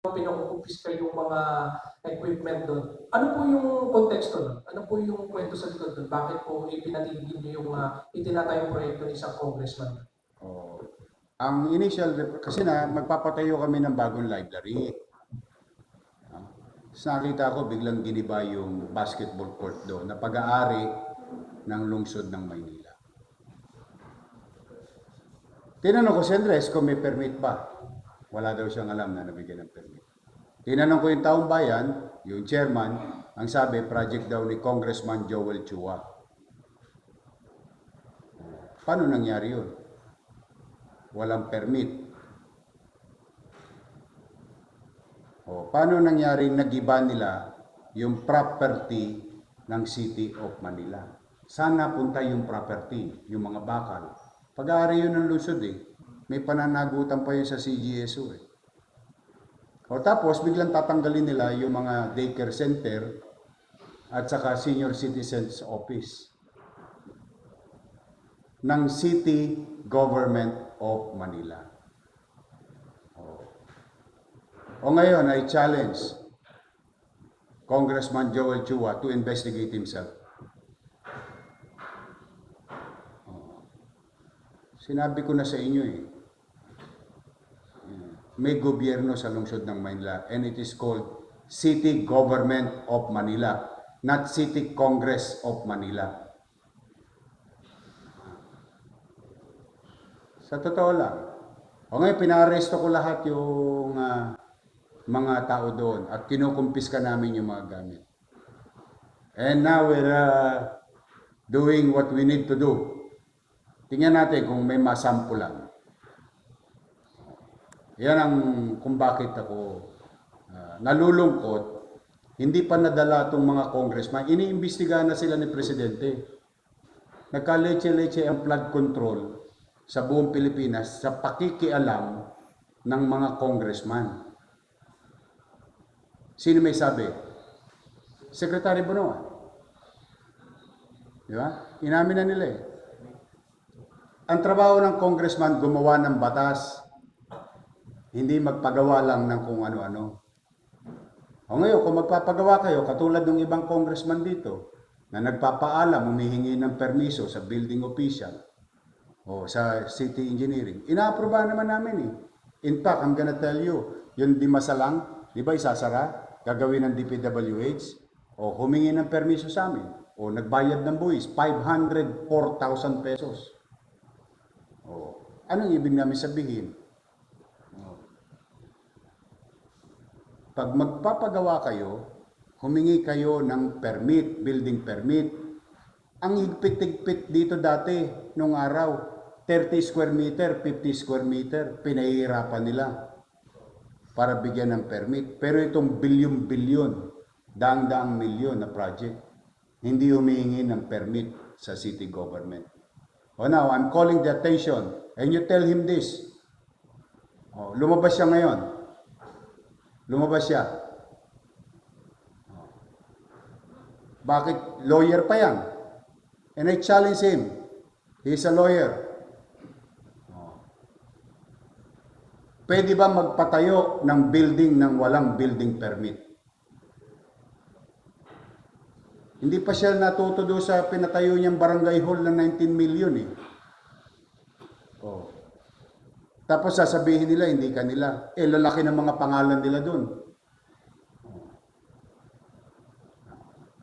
pinukupiska yung mga equipment doon. Ano po yung konteksto doon? Ano po yung kwento sa likod doon? Bakit po ipinatigil niyo yung uh, itinatayong proyekto ni isang congressman? Oh. Ang initial, kasi na magpapatayo kami ng bagong library. Ah. Tapos nakita ko biglang giniba yung basketball court doon na pag-aari ng lungsod ng Maynila. Tinanong ko si Andres kung may permit ba. Wala daw siyang alam na nabigyan ng permit. Tinanong ko yung taong bayan, yung chairman, ang sabi, project daw ni Congressman Joel Chua. Paano nangyari yun? Walang permit. O, paano nangyari nagiba nila yung property ng City of Manila? Saan napunta yung property, yung mga bakal? Pag-aari yun ng lusod eh. May pananagutan pa yun sa CGSO eh. O tapos, biglang tatanggalin nila yung mga daycare center at saka senior citizens office ng City Government of Manila. O, o ngayon, I challenge Congressman Joel Chua to investigate himself. Sinabi ko na sa inyo eh, may gobyerno sa lungsod ng Manila and it is called City Government of Manila, not City Congress of Manila. Sa totoo lang. O ngayon, pinaresto ko lahat yung ah, mga tao doon at kinukumpiska namin yung mga gamit. And now we're ah, doing what we need to do. Tingnan natin kung may masampulan. Yan ang kung bakit ako ah, nalulungkot. Hindi pa nadala itong mga congressman. Iniimbestigahan na sila ni Presidente. Nagka-leche-leche ang flood control sa buong Pilipinas sa pakikialam ng mga congressman. Sino may sabi? Secretary Bonoan. Di ba? Inamin na nila eh. Ang trabaho ng congressman gumawa ng batas, hindi magpagawa lang ng kung ano-ano. O ngayon, kung magpapagawa kayo, katulad ng ibang congressman dito, na nagpapaalam, humihingi ng permiso sa building official o sa city engineering, inaaprobahan naman namin eh. In fact, I'm gonna tell you, yung di masalang, di ba isasara, gagawin ng DPWH, o humingi ng permiso sa amin, o nagbayad ng buwis, 504,000 pesos. O, anong ibig namin sabihin? Pag magpapagawa kayo, humingi kayo ng permit, building permit. Ang higpit-higpit dito dati, nung araw, 30 square meter, 50 square meter, pinahihirapan nila para bigyan ng permit. Pero itong bilyon-bilyon, daang-daang milyon na project, hindi humihingi ng permit sa city government. Oh, now, I'm calling the attention, and you tell him this. Oh, lumabas siya ngayon. Lumabas siya. Bakit lawyer pa yan? And I challenge him. He's a lawyer. Pwede ba magpatayo ng building ng walang building permit? Hindi pa siya natuto doon sa pinatayo niyang barangay hall ng 19 million eh. Oh. Tapos sasabihin nila, hindi kanila. Eh, lalaki ng mga pangalan nila doon.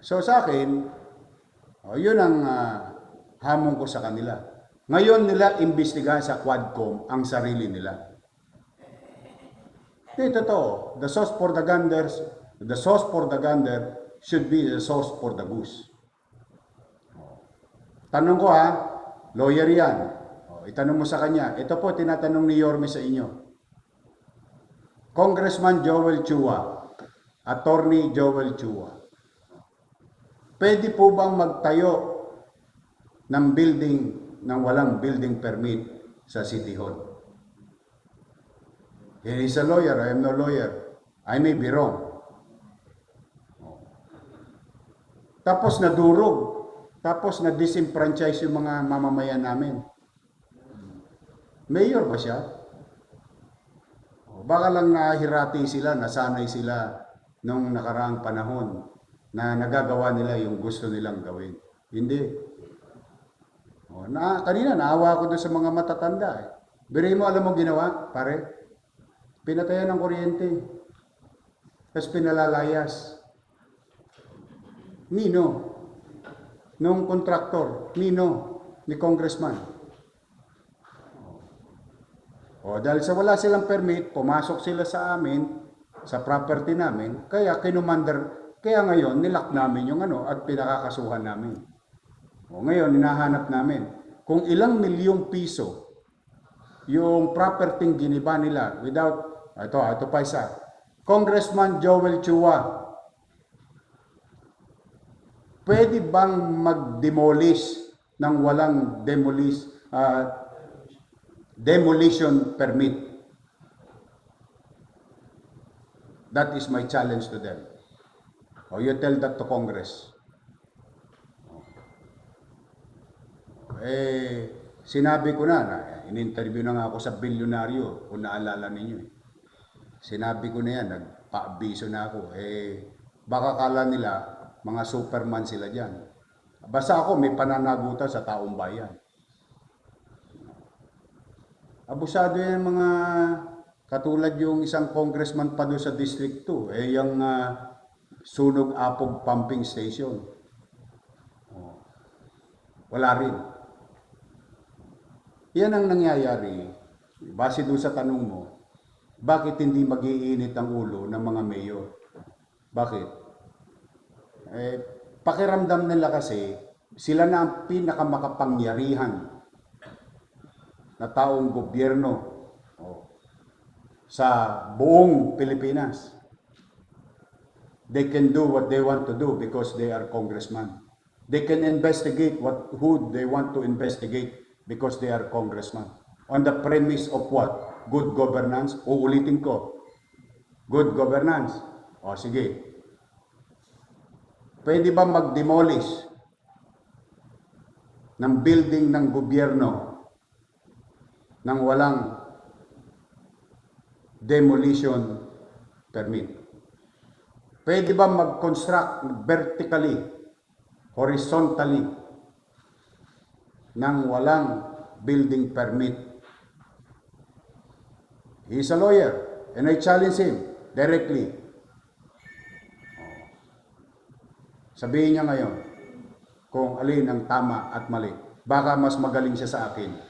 So sa akin, oh, yun ang ah, hamon ko sa kanila. Ngayon nila imbestigahan sa Quadcom ang sarili nila. Hindi, totoo. The sauce for the ganders, the sauce for the gander should be the sauce for the goose. Tanong ko ha, lawyer yan. Itanong mo sa kanya. Ito po, tinatanong ni Yorme sa inyo. Congressman Joel Chua, Attorney Joel Chua, pwede po bang magtayo ng building ng walang building permit sa City Hall? He is a lawyer, I am no lawyer. I may be wrong. Tapos nadurog. Tapos na-disenfranchise yung mga mamamayan namin. Mayor ba siya? Baka lang nahirati sila, nasanay sila nung nakaraang panahon na nagagawa nila yung gusto nilang gawin. Hindi. O, na, kanina, naawa ako doon sa mga matatanda. Eh. Biri mo, alam mo ginawa, pare? Pinatayan ng kuryente. Tapos pinalalayas. Nino? Nung kontraktor. Nino? Ni congressman. O, dahil sa wala silang permit, pumasok sila sa amin, sa property namin, kaya kinumander, kaya ngayon, nilak namin yung ano, at pinakakasuhan namin. O, ngayon, hinahanap namin, kung ilang milyong piso yung property giniba nila without, ito, ito pa isa, Congressman Joel Chua, pwede bang mag-demolish ng walang demolish, ah, demolition permit. That is my challenge to them. O you tell that to Congress. Eh, sinabi ko na, na in-interview na nga ako sa bilyonaryo, kung naalala ninyo. eh. Sinabi ko na yan, nagpa-abiso na ako. Eh, baka kala nila, mga superman sila dyan. Basta ako, may pananagutan sa taong bayan. Abusado yan mga katulad yung isang congressman pa doon sa District 2, eh yung ah, Sunog Apog Pumping Station. Oh. Wala rin. Yan ang nangyayari. Base doon sa tanong mo, bakit hindi magiinit ang ulo ng mga mayor? Bakit? Eh, pakiramdam nila kasi, sila na ang pinakamakapangyarihan na taong gobyerno sa buong Pilipinas. They can do what they want to do because they are congressman. They can investigate what who they want to investigate because they are congressman. On the premise of what? Good governance. Uulitin ko. Good governance. O sige. Pwede ba mag-demolish ng building ng gobyerno nang walang demolition permit. Pwede ba mag-construct vertically, horizontally, nang walang building permit? He's a lawyer, and I challenge him directly. Sabihin niya ngayon kung alin ang tama at mali. Baka mas magaling siya sa akin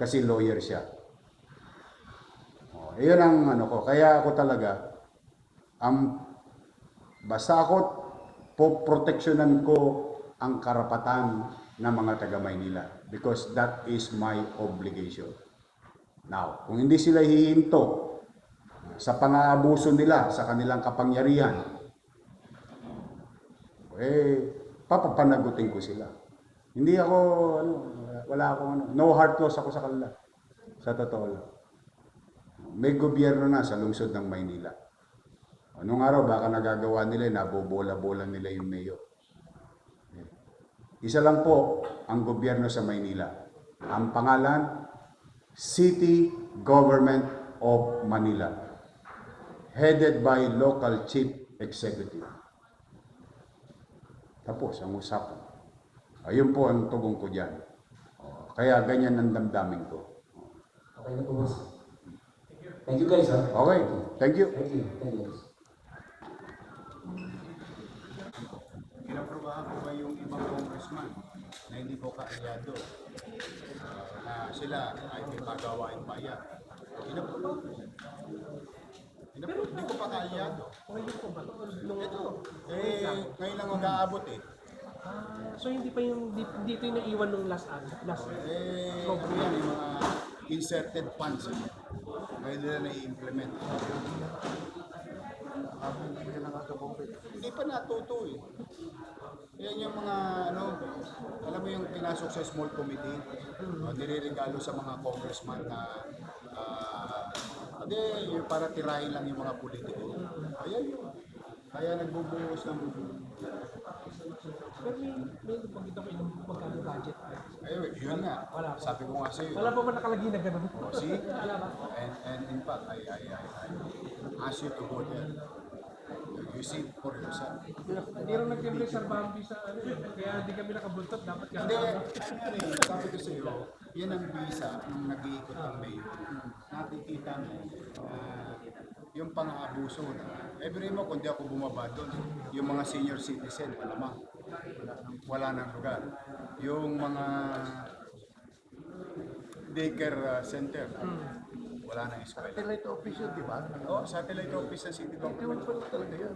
kasi lawyer siya. Oh, iyon ang ano ko. Kaya ako talaga, ang basta ako po proteksyonan ko ang karapatan ng mga taga Maynila because that is my obligation. Now, kung hindi sila hihinto sa pang-aabuso nila sa kanilang kapangyarihan, eh, papapanagutin ko sila. Hindi ako, ano, wala akong ano, no heart loss ako sa kanila. Sa totoo lang. May gobyerno na sa lungsod ng Maynila. Anong araw, baka nagagawa nila, nabobola-bola nila yung mayor. Isa lang po ang gobyerno sa Maynila. Ang pangalan, City Government of Manila. Headed by local chief executive. Tapos ang usapan. Ayun po ang tugon ko dyan. O, Kaya ganyan ang damdamin ko. Okay na po, boss. Thank you guys, ha? Okay, thank you. Thank you. Thank you. Inaprobahan ko ba yung ibang congressman na hindi ko kaalyado na sila ay may magawain bayan? Inaprobahan ko. Inaprobahan. Hindi ko pa kaalyado. Ito, eh, ngayon lang mag-aabot eh. Ah, so hindi pa yung di- dito yung naiwan nung last ano, last Eh, ano yan, yung mga inserted funds. Eh. Ngayon nila na-implement. Hindi pa natuto eh. Yan yung mga ano, alam mo yung pinasok sa small committee, uh, nireregalo sa mga congressman na uh, hindi, yung para tirahin lang yung mga politiko. Ayan yun. Kaya nagbubuhos ng... Pero may, may nabanggit ako yung magkano budget. Ayun, yun nga. Wala pa. Sabi ko nga sa'yo. Wala pa ba nakalagay na gano'n? Oh, see? And, and in fact, I, I, I, I ask you to go there. You see for yourself. Hindi rin nagtimbre sa Bambi sa ano. Kaya hindi kami nakabuntot. Dapat Hindi, ano rin, sabi ko sa iyo, yan ang visa nung nag-iikot ang mayor. Nakikita mo, ah, yung pang-aabuso na. Every mo, kung di ako bumaba doon, yung mga senior citizen, malamang. Wala nang lugar. Yung mga daycare ah, center, wala nang eskwela. Satellite office yun, di ba? Oh, satellite office ng city government. ko lang talaga yun.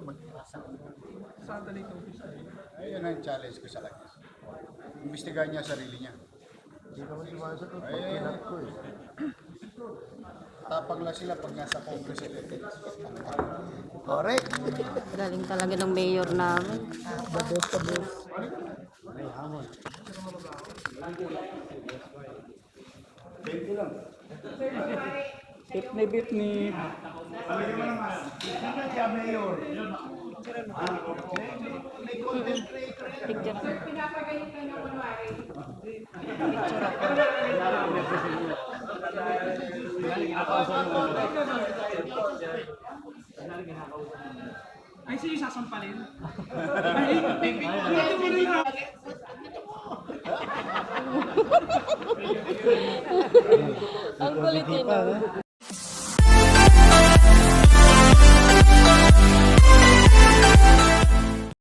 Satellite office. Ayun ang challenge ko sa kanya. Imbestigahan niya sarili niya. Hindi naman sumasagot. Pag kinat ko eh. Tapang lang sila pag nasa Congress. Correct. Galing talaga ng mayor namin. Babos ka boss. May hamon. Bit bit ni Picture. Ay, yung sasampalin? Ay, ito mo rin Ang kulit yun.